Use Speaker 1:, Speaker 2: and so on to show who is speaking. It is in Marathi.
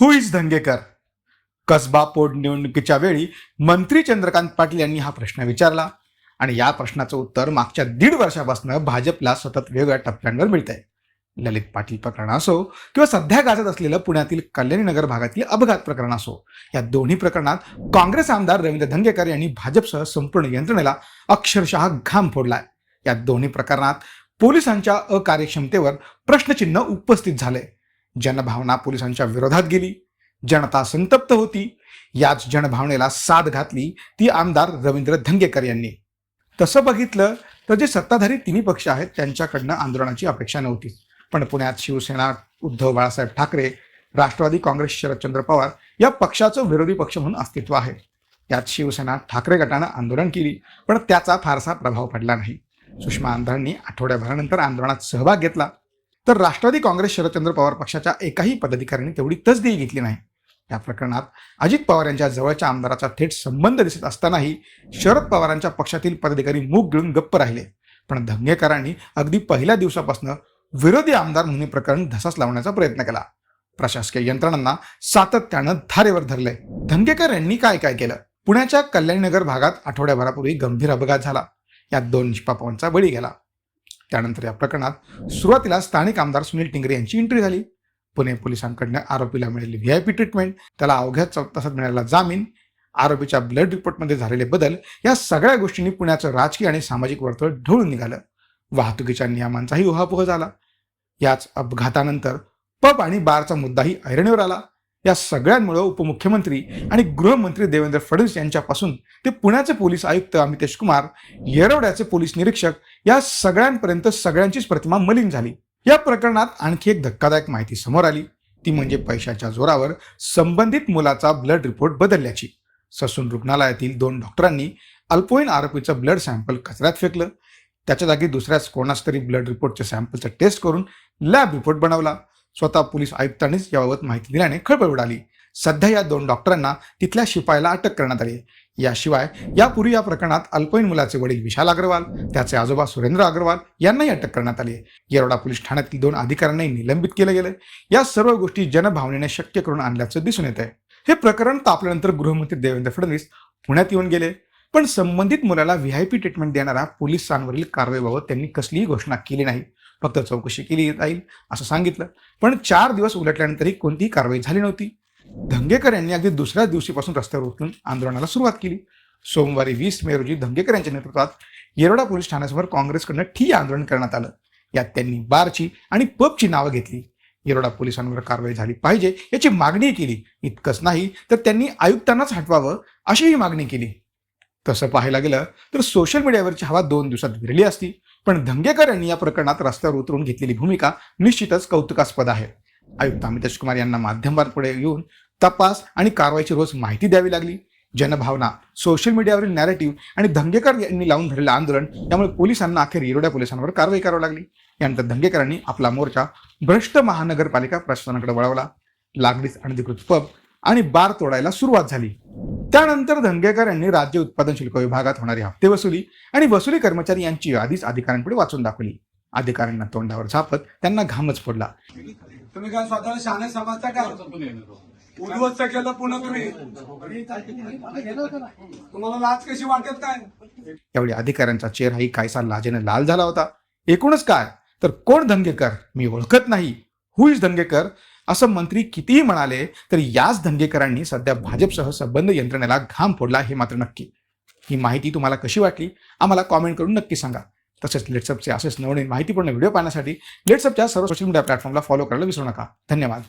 Speaker 1: हु इज धंगेकर कसबा पोटनिवडणुकीच्या वेळी मंत्री चंद्रकांत पाटील यांनी हा प्रश्न विचारला. आणि या प्रश्नाचं उत्तर मागच्या दीड वर्षापासून भाजपला सतत वेगवेगळ्या टप्प्यांवर मिळत आहे ललित पाटील प्रकरण असो किंवा सध्या गाजत असलेलं पुण्यातील कल्याणी नगर भागातील अपघात प्रकरण असो या दोन्ही प्रकरणात काँग्रेस आमदार रवींद्र धंगेकर यांनी भाजपसह संपूर्ण यंत्रणेला अक्षरशः घाम फोडलाय. या दोन्ही प्रकरणात पोलिसांच्या अकार्यक्षमतेवर प्रश्नचिन्ह उपस्थित झाले जनभावना पोलिसांच्या विरोधात गेली. जनता संतप्त होती. याच जनभावनेला साथ घातली ती आमदार रवींद्र धंगेकर यांनी. तसं बघितलं तर जे सत्ताधारी तिन्ही पक्ष आहेत त्यांच्याकडनं आंदोलनाची अपेक्षा नव्हती. पण पुण्यात शिवसेना उद्धव बाळासाहेब ठाकरे राष्ट्रवादी काँग्रेस शरदचंद्र पवार या पक्षाचं विरोधी पक्ष म्हणून अस्तित्व आहे. त्यात शिवसेना ठाकरे गटानं आंदोलन केली पण त्याचा फारसा प्रभाव पडला नाही. सुषमा आंधांनी आठवड्याभरानंतर आंदोलनात सहभाग घेतला. तर राष्ट्रवादी काँग्रेस शरदचंद्र पवार पक्षाच्या एकाही पदाधिकाऱ्यांनी तेवढी तसदी घेतली नाही. या प्रकरणात अजित पवार यांच्या जवळच्या आमदाराचा थेट संबंध दिसत असतानाही शरद पवारांच्या पक्षातील पदाधिकारी मूग गिळून गप्प राहिले. पण धंगेकरांनी अगदी पहिल्या दिवसापासून विरोधी आमदार म्हणून प्रकरण धसास लावण्याचा प्रयत्न केला. प्रशासकीय यंत्रणांना सातत्यानं धारेवर धरले धंगेकर यांनी काय काय केलं? पुण्याच्या कल्याणनगर भागात आठवड्याभरापूर्वी गंभीर अपघात झाला. यात दोन निष्पापांचा बळी गेला. त्यानंतर या प्रकरणात सुरुवातीला स्थानिक आमदार सुनील टिंगरे यांची एंट्री झाली. पुणे पोलिसांकडनं आरोपीला मिळाली व्ही आय पी ट्रीटमेंट त्याला अवघ्या तासात मिळालेला जामीन आरोपीच्या ब्लड रिपोर्टमध्ये झालेले बदल या सगळ्या गोष्टींनी पुण्याचं राजकीय आणि सामाजिक वर्तुळ ढवळून निघालं. वाहतुकीच्या नियमांचाही उहापोह झाला. याच अपघातानंतर पब आणि बारचा मुद्दाही ऐरणीवर आला. या सगळ्यांमुळे उपमुख्यमंत्री आणि गृहमंत्री देवेंद्र फडणवीस यांच्यापासून ते पुण्याचे पोलीस आयुक्त अमितेश कुमार येरवड्याचे पोलीस निरीक्षक या सगळ्यांपर्यंत सगळ्यांचीच प्रतिमा मलिन झाली. या प्रकरणात आणखी एक धक्कादायक माहिती समोर आली. ती म्हणजे पैशाच्या जोरावर संबंधित मुलाचा ब्लड रिपोर्ट बदलल्याची. ससून रुग्णालयातील दोन डॉक्टरांनी अल्पवयीन आरोपीचं ब्लड सॅम्पल कचऱ्यात फेकलं. त्याच्या जागी दुसऱ्याच कोणास तरी ब्लड रिपोर्टच्या सॅम्पलचं टेस्ट करून लॅब रिपोर्ट बनवला. स्वतः पोलीस आयुक्तांनीच याबाबत माहिती दिल्याने खळबळ उडाली. सध्या या दोन डॉक्टरांना तिथल्या शिपायाला अटक करण्यात आली याशिवाय यापूर्वी या प्रकरणात अल्पवयीन मुलाचे वडील विशाल अग्रवाल त्याचे आजोबा सुरेंद्र अग्रवाल यांनाही अटक करण्यात आली येरवडा पोलीस ठाण्यातील दोन अधिकाऱ्यांनाही निलंबित केलं गेलं या सर्व गोष्टी जनभावनेने शक्य करून आणल्याचं दिसून येत आहे हे प्रकरण तापल्यानंतर गृहमंत्री देवेंद्र फडणवीस पुण्यात येऊन गेले. पण संबंधित मुलाला व्ही आय पी ट्रीटमेंट देणाऱ्या पोलिसांवरील कारवाईबाबत त्यांनी कसलीही घोषणा केली नाही. फक्त चौकशी केली जाईल असं सांगितलं. पण चार दिवस उलटल्यानंतरही कोणतीही कारवाई झाली नव्हती. धंगेकर यांनी अगदी दुसऱ्याच दिवशीपासून रस्त्यावर उतरून आंदोलनाला सुरुवात केली. सोमवारी वीस मे रोजी धंगेकर यांच्या नेतृत्वात येरवडा पोलीस ठाण्यासमोर काँग्रेसकडनं ठिय्या आंदोलन करण्यात आलं. यात त्यांनी बारची आणि पबची नावं घेतली. येरवडा पोलिसांवर कारवाई झाली पाहिजे याची मागणी केली. इतकंच नाही तर त्यांनी आयुक्तांनाच हटवावं अशीही मागणी केली. तसं पाहायला गेलं तर सोशल मीडियावरची हवा दोन दिवसात विरली असती. पण धंगेकर यांनी या प्रकरणात रस्त्यावर उतरून घेतलेली भूमिका निश्चितच कौतुकास्पद आहे. आयुक्त अमितेश कुमार यांना माध्यमांपुढे येऊन तपास आणि कारवाईची रोज माहिती द्यावी लागली. जनभावना सोशल मीडियावरील नॅरेटिव्ह आणि धंगेकर यांनी लावून धरलेलं आंदोलन यामुळे पोलिसांना अखेर येरोड्या पोलिसांवर कारवाई करावी लागली. यानंतर धंगेकरांनी आपला मोर्चा भ्रष्ट महानगरपालिका प्रशासनाकडे वळवला. लागलीच अनधिकृत पब आणि बार तोडायला सुरुवात झाली. त्यानंतर धंगेकर यांनी राज्य उत्पादन शुल्क विभागात होणारी हप्ते वसुली आणि वसुली कर्मचारी यांची यादीच अधिकाऱ्यांपुढे वाचून दाखवली. अधिकाऱ्यांना तोंडावर झापत त्यांना घामच फोडला.
Speaker 2: तुम्ही काय स्वतःला शहाणे समजता का? उद्ध्वस्त केलं पुन्हा तुम्ही. तुम्हाला लाच कशी वाटत काय?
Speaker 1: यावेळी अधिकाऱ्यांचा चेहराही कायसा लाजेने लाल झाला होता. एकूणच काय? तर कोण धंगेकर मी ओळखत नाही. हु इज धंगेकर असं मंत्री कितीही म्हणाले तरी याच धंगेकरांनी सध्या भाजपसह संबंध यंत्रणेला घाम फोडला हे मात्र नक्की. ही माहिती तुम्हाला कशी वाटली? आम्हाला कॉमेंट करून नक्की सांगा. तसेच लेट्सअपचे असेच नवनवीन माहितीपूर्ण व्हिडिओ पाहण्यासाठी लेट्सअपच्या सर्व सोशल मीडिया प्लॅटफॉर्मला फॉलो करायला विसरू नका. धन्यवाद.